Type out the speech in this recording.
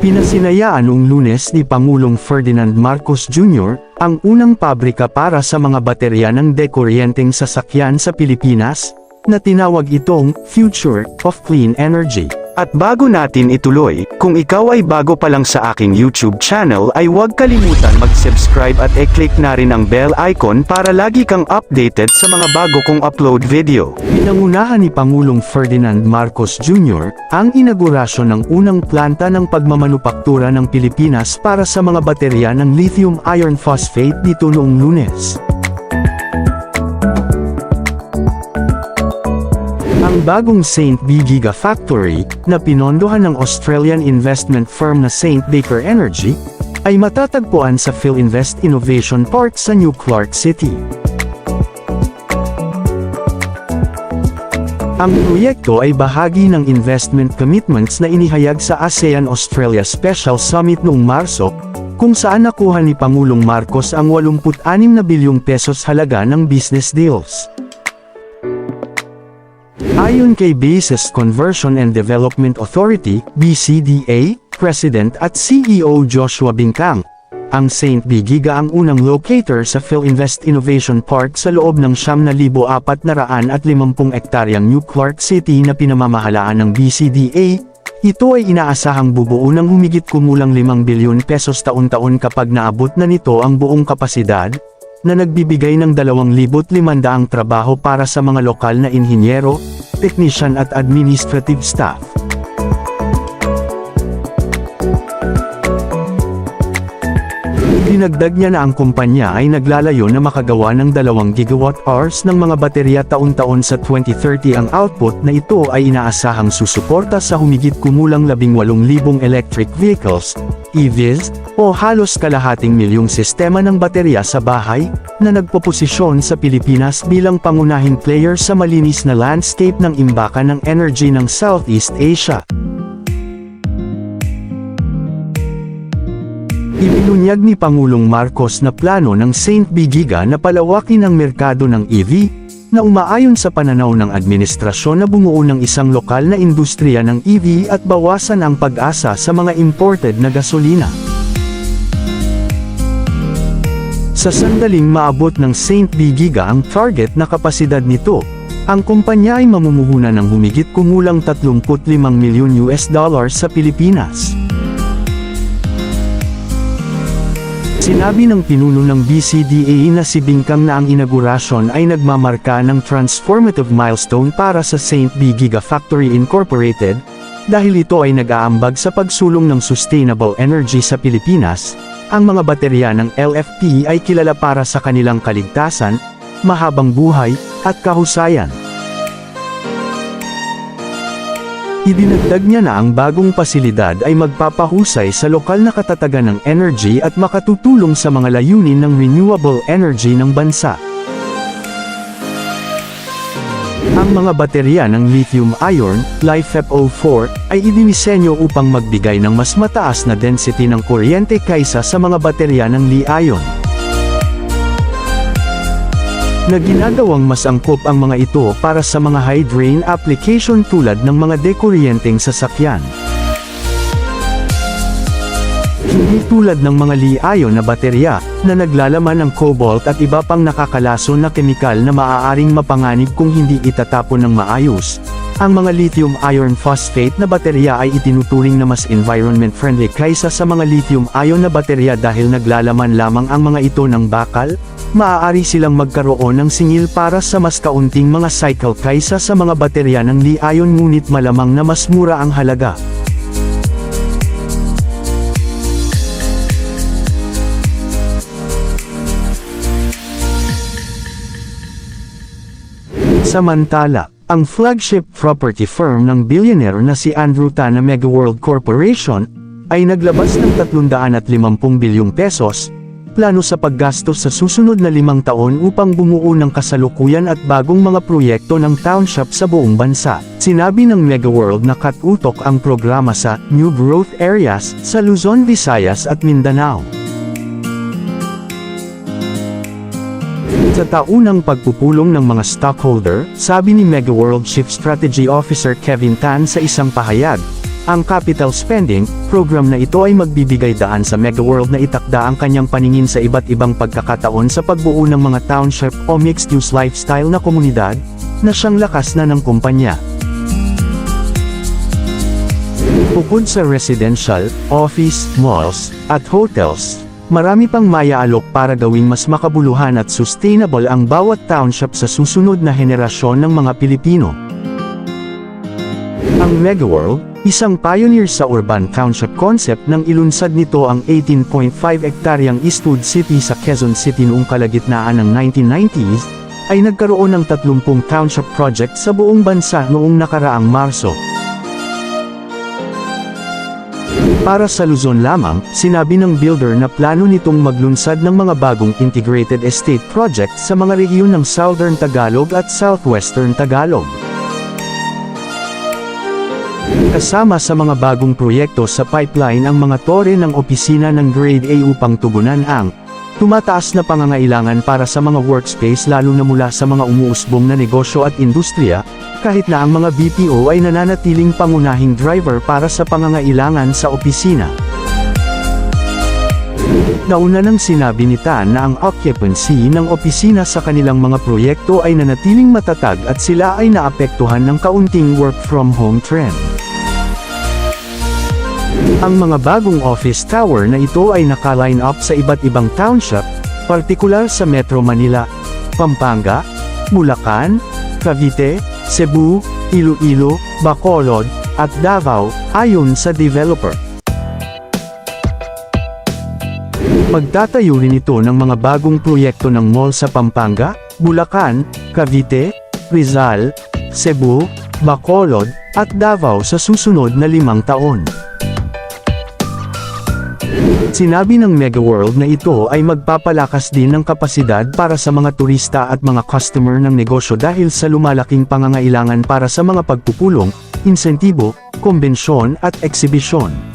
Pinasinayaan noong lunes ni Pangulong Ferdinand Marcos Jr. ang unang pabrika para sa mga baterya ng dekuryenteng sasakyan sa Pilipinas, na tinawag itong Future of Clean Energy. At bago natin ituloy, kung ikaw ay bago pa lang sa aking YouTube channel ay huwag kalimutan mag-subscribe at e-click na rin ang bell icon para lagi kang updated sa mga bago kong upload video. Pinangunahan ni Pangulong Ferdinand Marcos Jr. ang inaugurasyon ng unang planta ng pagmamanupaktura ng Pilipinas para sa mga baterya ng lithium iron phosphate dito noong lunes. Ang bagong St. B Gigafactory, na pinondohan ng Australian investment firm na St. Baker Energy, ay matatagpuan sa PhilInvest Innovation Park sa New Clark City. Ang proyekto ay bahagi ng investment commitments na inihayag sa ASEAN-Australia Special Summit noong Marso, kung saan nakuha ni Pangulong Marcos ang 86 na bilyong pesos halaga ng business deals. Ayon kay Basis Conversion and Development Authority, BCDA, President at CEO Joshua Bingkang, ang St. B. Giga ang unang locator sa PhilInvest Innovation Park sa loob ng 7,450 ektaryang New Clark City na pinamamahalaan ng BCDA, ito ay inaasahang bubuo ng humigit kumulang 5 bilyon pesos taon-taon kapag naabot na nito ang buong kapasidad, na nagbibigay ng 2,500 trabaho para sa mga lokal na inhinyero, technician at administrative staff. Dinagdag niya na ang kumpanya ay naglalayo na makagawa ng 2 gigawatt hours ng mga baterya taon-taon sa 2030 ang output na ito ay inaasahang susuporta sa humigit kumulang 18,000 electric vehicles, EVs, o halos kalahating milyong sistema ng baterya sa bahay, na nagpoposisyon sa Pilipinas bilang pangunahing player sa malinis na landscape ng imbakan ng energy ng Southeast Asia. Ibinunyag ni Pangulong Marcos na plano ng St. B. Giga na palawakin ang merkado ng EV, na umaayon sa pananaw ng administrasyon na bumuo ng isang lokal na industriya ng EV at bawasan ang pag-asa sa mga imported na gasolina. Sa sandaling maabot ng St. B. Giga ang target na kapasidad nito, ang kumpanya ay mamumuhunan ng humigit kumulang 35 milyon US dollars sa Pilipinas. Sinabi ng pinuno ng BCDA na si Bingkang na ang inaugurasyon ay nagmamarka ng transformative milestone para sa St. B. Gigafactory Incorporated, dahil ito ay nag-aambag sa pagsulong ng sustainable energy sa Pilipinas, ang mga baterya ng LFP ay kilala para sa kanilang kaligtasan, mahabang buhay, at kahusayan. Idinagdag niya na ang bagong pasilidad ay magpapahusay sa lokal na katatagan ng energy at makatutulong sa mga layunin ng renewable energy ng bansa. Ang mga baterya ng lithium iron, LiFePO4, ay idinisenyo upang magbigay ng mas mataas na density ng kuryente kaysa sa mga baterya ng Li-ion na ginagawang mas angkop ang mga ito para sa mga high-drain application tulad ng mga dekuryenteng sasakyan. Hindi tulad ng mga Li-ion na baterya, na naglalaman ng cobalt at iba pang nakakalason na kemikal na maaaring mapanganib kung hindi itatapon ng maayos. Ang mga lithium iron phosphate na baterya ay itinuturing na mas environment friendly kaysa sa mga lithium ion na baterya dahil naglalaman lamang ang mga ito ng bakal, maaari silang magkaroon ng singil para sa mas kaunting mga cycle kaysa sa mga baterya ng Li-ion ngunit malamang na mas mura ang halaga. Samantala, ang flagship property firm ng billionaire na si Andrew Tana Megaworld Corporation, ay naglabas ng 350 bilyong pesos, plano sa paggastos sa susunod na limang taon upang bumuo ng kasalukuyan at bagong mga proyekto ng township sa buong bansa. Sinabi ng Megaworld na katutok ang programa sa New Growth Areas sa Luzon, Visayas at Mindanao. Sa taunang pagpupulong ng mga stockholder, sabi ni Megaworld Chief Strategy Officer Kevin Tan sa isang pahayag, Ang capital spending program na ito ay magbibigay daan sa Megaworld na itakda ang kanyang paningin sa iba't ibang pagkakataon sa pagbuo ng mga township o mixed-use lifestyle na komunidad, na siyang lakas na ng kumpanya. Bukod sa residential, office, malls, at hotels, marami pang mayaalok para gawing mas makabuluhan at sustainable ang bawat township sa susunod na henerasyon ng mga Pilipino. Ang Megaworld, isang pioneer sa urban township concept nang ilunsad nito ang 18.5 ektaryang Eastwood City sa Quezon City noong kalagitnaan ng 1990s, ay nagkaroon ng 30 township project sa buong bansa noong nakaraang Marso. Para sa Luzon lamang, sinabi ng builder na plano nitong maglunsad ng mga bagong integrated estate project sa mga rehiyon ng Southern Tagalog at Southwestern Tagalog. Kasama sa mga bagong proyekto sa pipeline ang mga tore ng opisina ng Grade A upang tugunan ang tumataas na pangangailangan para sa mga workspace lalo na mula sa mga umuusbong na negosyo at industriya, kahit na ang mga BPO ay nananatiling pangunahing driver para sa pangangailangan sa opisina. Nauna nang sinabi ni Tan na ang occupancy ng opisina sa kanilang mga proyekto ay nanatiling matatag at sila ay naapektuhan ng kaunting work from home trend. Ang mga bagong office tower na ito ay naka-line up sa iba't ibang township, partikular sa Metro Manila, Pampanga, Bulacan, Cavite, Cebu, Iloilo, Bacolod, at Davao, ayon sa developer. Magtatayo rin ito ng mga bagong proyekto ng mall sa Pampanga, Bulacan, Cavite, Rizal, Cebu, Bacolod, at Davao sa susunod na limang taon. Sinabi ng Megaworld na ito ay magpapalakas din ng kapasidad para sa mga turista at mga customer ng negosyo dahil sa lumalaking pangangailangan para sa mga pagpupulong, insentibo, kombensyon at eksibisyon.